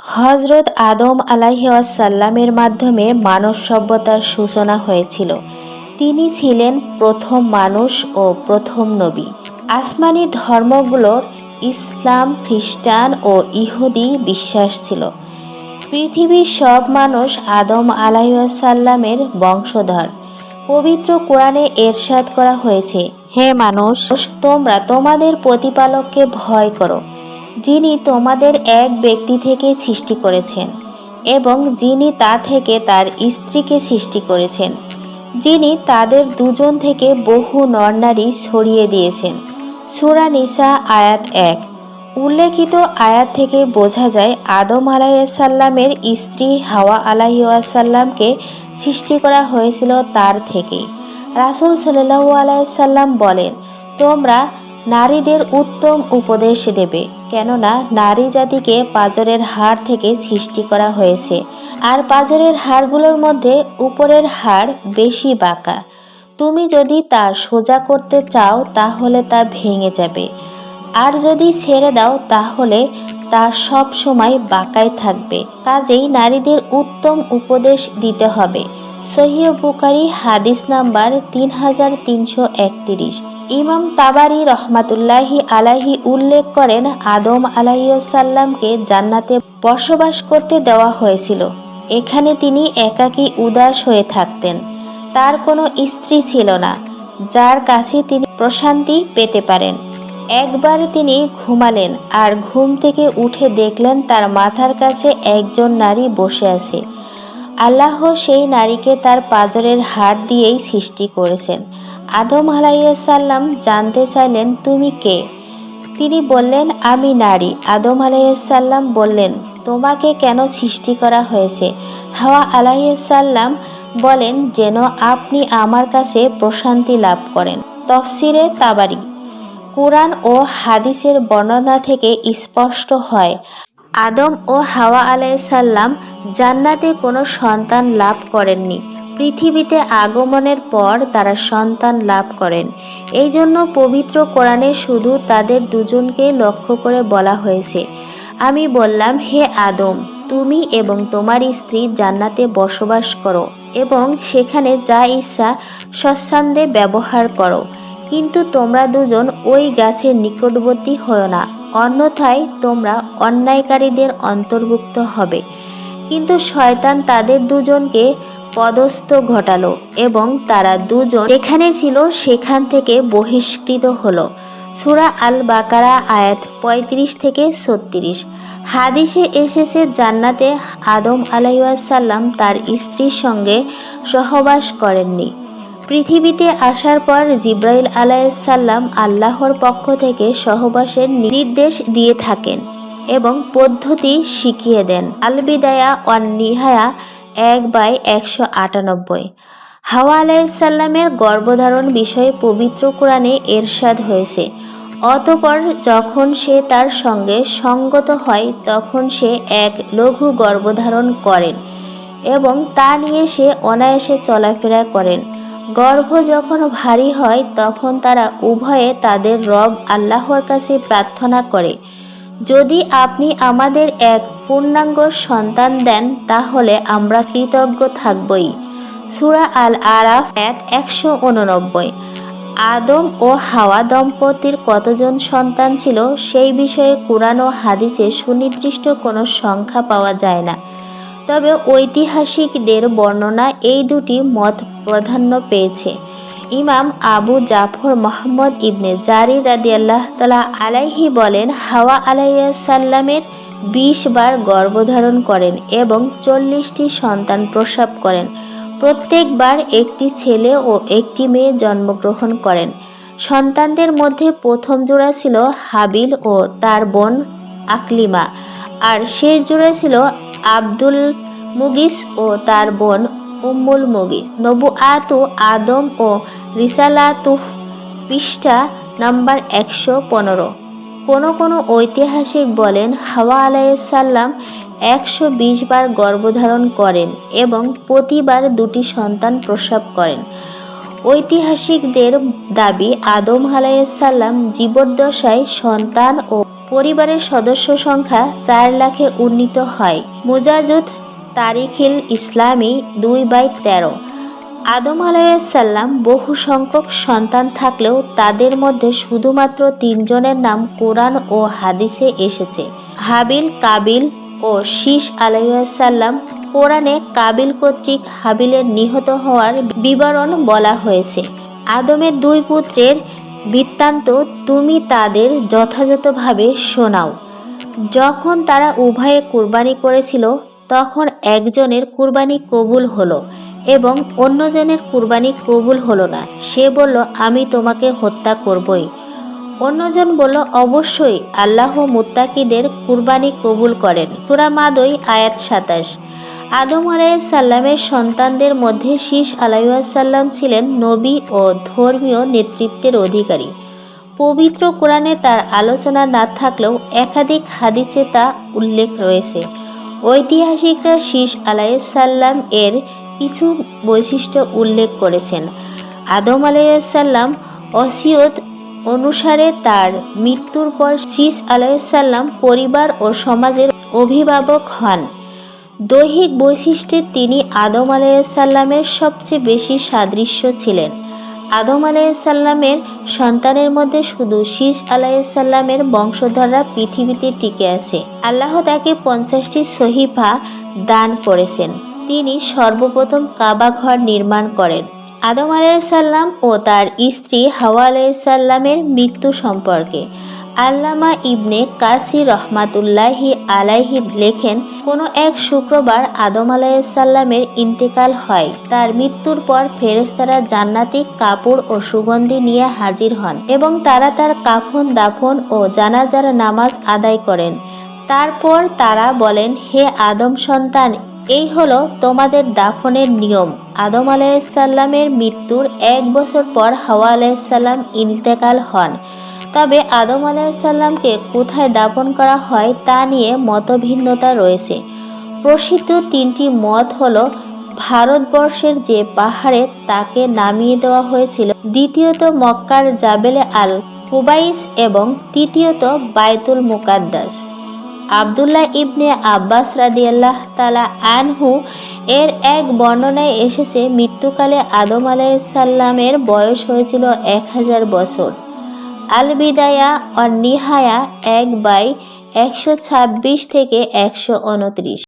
হজরত আদম আলাহিসাল্লামের মাধ্যমে মানব সভ্যতার সূচনা হয়েছিল। তিনি ছিলেন প্রথম মানুষ ও প্রথম নবী। আসমানি ধর্মগুলোর ইসলাম, খ্রিস্টান ও ইহুদি বিশ্বাস ছিল। পৃথিবীর সব মানুষ আদম আলাইসাল্লামের বংশধর। পবিত্র কোরআনে এরশাদ করা হয়েছে, হে মানুষ, তোমরা তোমাদের প্রতিপালককে ভয় করো। যিনি তোমাদের এক ব্যক্তি থেকে সৃষ্টি করেছেন, এবং যিনি তা থেকে তার স্ত্রীকে সৃষ্টি করেছেন, যিনি তাদের দুজন থেকে বহু নরনারী ছড়িয়ে দিয়েছেন। সুরা নিসা আয়াত এক। উল্লেখিত আয়াত থেকে বোঝা যায়, আদম আলাইসাল্লামের স্ত্রী হাওয়া আলাইসাল্লামকে সৃষ্টি করা হয়েছিল তার থেকেই। রাসুল সাল্লাহ আলাইসাল্লাম বলেন, তোমরা নারীদের উত্তম উপদেশ দেবে, কেননা নারী জাতিকে পাজরের হাড় থেকে সৃষ্টি করা হয়েছে। আর পাজরের হাড়গুলোর মধ্যে উপরের হাড় বেশি বাঁকা। তুমি যদি তা সোজা করতে চাও, তাহলে তা ভেঙে যাবে। আর যদি ছেড়ে দাও, তাহলে তা সব সময় বাঁকায় থাকবে। কাজেই নারীদের উত্তম উপদেশ দিতে হবে। সহিহ বুকারি হাদিস নাম্বার তিন হাজার তিনশো একত্রিশ। ইমাম তাবারি রহমাতুল্লাহি আলাহি উল্লেখ করেন, আদম আলাইসাল্লামকে জান্নাতে বসবাস করতে দেওয়া হয়েছিল। এখানে তিনি একাকী উদাস হয়ে থাকতেন। তার কোনো স্ত্রী ছিল না, যার কাছে তিনি প্রশান্তি পেতে পারেন। একবার তিনি ঘুমালেন আর ঘুম থেকে উঠে দেখলেন তার মাথার কাছে একজন নারী বসে আছে। আল্লাহ সেই নারীকে তার পাজরের হাড় দিয়েই সৃষ্টি করেছেন। আদম আলাইসাল্লাম জানতে চাইলেন, তুমি কে? তিনি বললেন, আমি নারী। আদম আলাইসাল্লাম বললেন, তোমাকে কেন সৃষ্টি করা হয়েছে? হাওয়া আলাইসাল্লাম বলেন, যেন আপনি আমার কাছে প্রশান্তি লাভ করেন। তফসিরে তাবারি। কোরআন ও হাদিসের বর্ণনা থেকে স্পষ্ট হয় আদম ও হাওয়া আলাইসাল্লাম জান্নাতে কোনো সন্তান লাভ করেননি। পৃথিবীতে আগমনের পর তারা সন্তান লাভ করেন। এই জন্য পবিত্র কোরআনে শুধু তাদের দুজনকে লক্ষ্য করে বলা হয়েছে, আমি বললাম, হে আদম, তুমি এবং তোমার স্ত্রী জান্নাতে বসবাস করো এবং সেখানে যা ইচ্ছা সচ্ছন্দে ব্যবহার করো। কিন্তু তোমরা দুজন ওই গাছের নিকটবর্তী হও না। অন্যথায় তোমরা অন্যায়কারীদের অন্তর্ভুক্ত হবে। কিন্তু শয়তান তাদের দুজনকে পদস্থ ঘটালো এবং তারা দুজন যেখানে ছিল সেখান থেকে বহিষ্কৃত হলো। সুরা আল বাকারা আয়াত ৩৫ থেকে ছত্রিশ। হাদিসে এসেছে জান্নাতে আদম আলাইসাল্লাম তার স্ত্রীর সঙ্গে সহবাস করেননি। পৃথিবীতে আসার পর জিব্রাইল আলাইসাল্লাম আল্লাহর পক্ষ থেকে সহবাসের নির্দেশ দিয়ে থাকেন এবং পদ্ধতি শিখিয়ে দেন। আলবিদায়া ওয়ান নিহায়া এক বাই একশো আটানব্বই। হাওয়া আলাইসাল্লামের গর্ভধারণ বিষয়ে পবিত্র কোরআনে এরশাদ হয়েছে। অতপর যখন সে তার সঙ্গে সঙ্গত হয়, তখন সে এক লঘু গর্ভধারণ করেন। এবং তা নিয়ে সে অনায়াসে চলাফেরা করেন। গর্ভ যখন ভারী হয়, তখন তারা উভয়ে তাদের রব আল্লাহর কাছে প্রার্থনা করে। যদি আপনি আমাদের এক পূর্ণাঙ্গ সন্তান দেন, তাহলে আমরা কৃতজ্ঞ থাকবই। সুরা আল আরাফ এক একশো উননব্বই। আদম ও হাওয়া দম্পতির কতজন সন্তান ছিল, সেই বিষয়ে কোরআন ও হাদিসে সুনির্দিষ্ট কোনো সংখ্যা পাওয়া যায় না। তবে ঐতিহাসিকদের বর্ণনা এই দুটি মত প্রাধান্য পেয়েছে। ইমাম আবু জাফর মোহাম্মদ ইবনে জারি রাদি আল্লাহ তালা আলাইহি বলেন, হাওয়া আলাইসাল্লামের বিশ বার গর্ভধারণ করেন এবং চল্লিশটি সন্তান প্রসব করেন। প্রত্যেকবার একটি ছেলে ও একটি মেয়ে জন্মগ্রহণ করেন। সন্তানদের মধ্যে প্রথম জোড়া ছিল হাবিল ও তার বোন আকলিমা। আর শেষ জোড়া ছিল আব্দুল মুগিস ও তার বোন উম্মুল মুগিস। নবু আতু আদম ও রিসালাতু পৃষ্ঠা নাম্বার একশো পনেরো। কোনো কোনো ঐতিহাসিক বলেন, হাওয়া আলাইসাল্লাম একশো বিশ বার গর্ভধারণ করেন এবং প্রতিবার দুটি সন্তান প্রসব করেন। ঐতিহাসিকদের দাবি, আদম আলাইসাল্লাম জীবদ্দশায় সন্তান ও পরিবারের সদস্য সংখ্যা চার লাখে উন্নীত হয়। মুজাজুদ তারিখিল ইসলামী দুই বাই তেরো। আদম আলাইসাল্লাম বহু সংখ্যক সন্তান থাকলেও তাদের মধ্যে শুধুমাত্র তিনজনের নাম কোরআন ও হাদিসে এসেছে। হাবিল, কাবিল ও শীষ আলাইসাল্লাম কোরআনে কাবিল কর্তৃক হাবিলের নিহত হওয়ার বিবরণ বলা হয়েছে। আদমের দুই পুত্রের বৃত্তান্ত তুমি তাদের যথাযথভাবে শোনাও। যখন তারা উভয়ে কুরবানি করেছিল, তখন একজনের কুরবানি কবুল হলো এবং অন্যজনের কুরবানি কবুল হলো না। সে বলল, আমি তোমাকে হত্যা করবই। অন্যজন বলল, অবশ্যই, আল্লাহ মুত্তাকিদের কুরবানি কবুল করেন। সুরা মাদই আয়াত সাতাশ। আদম আলাইসাল্লামের সন্তানদের মধ্যে শীষ আলাইসাল্লাম ছিলেন নবী ও ধর্মীয় নেতৃত্বের অধিকারী। পবিত্র কোরআনে তার আলোচনা না থাকলেও একাধিক হাদিসে তা উল্লেখ রয়েছে। ঐতিহাসিকরা শীষ আলাইসাল্লাম এর কিছু বৈশিষ্ট্য উল্লেখ করেছেন। আদম আলাইসাল্লাম অসিয়ত অনুসারে তার মৃত্যুর পর শীষ আলাইসাল্লাম পরিবার ও সমাজের অভিভাবক হন। দৈহিক বৈশিষ্ট্যে তিনি আদম আলাইসাল্লামের সবচেয়ে বেশি সাদৃশ্য ছিলেন। আদম আলাইসাল্লামের সন্তানের মধ্যে শুধু শীষ আলাইসাল্লামের বংশধররা পৃথিবীতে টিকে আছে। আল্লাহ তাকে পঞ্চাশটি সহিফা দান করেছেন। তিনি সর্বপ্রথম কাবা ঘর নির্মাণ করেন। আদম আলাইসাল্লাম ও তার স্ত্রী হাওয়া আলাইসাল্লামের মৃত্যু সম্পর্কে। আল্লামা ইবনে কাসি রহমাতুল্লাহি আলাইহি লেখেন, কোনো এক শুক্রবার আদম আলাইসাল্লামের ইন্তেকাল হয়। তার মৃত্যুর পর ফেরেস্তারা জান্নাতি কাপড় ও সুগন্ধি নিয়ে হাজির হন এবং তারা তার কাফন, দাফন ও জানাজার নামাজ আদায় করেন। তারপর তারা বলেন, হে আদম সন্তান, এই হলো তোমাদের দাফনের নিয়ম। আদম আলাইসাল্লামের মৃত্যুর এক বছর পর হাওয়া আলাইসাল্লাম ইন্তেকাল হন। তবে আদম আলাইসাল্লামকে কোথায় দাপন করা হয় তা নিয়ে মতভিন্নতা রয়েছে। প্রসিদ্ধ তিনটি মত হলো, ভারতবর্ষের যে পাহাড়ে তাকে নামিয়ে দেওয়া হয়েছিল, দ্বিতীয়ত মক্কার জাবেলে আল কুবাইস এবং তৃতীয়ত বায়তুল মুকাদ্দাস। আবদুল্লাহ ইবনে আব্বাস রাদিয়াল্লাহ তালা আনহু এর এক বর্ণনায় এসেছে, মৃত্যুকালে আদম আলাইসাল্লামের বয়স হয়েছিল এক হাজার বছর। আল বিদায়া এক বাই একশো ছাব্বিশ থেকে একশো উনত্রিশ।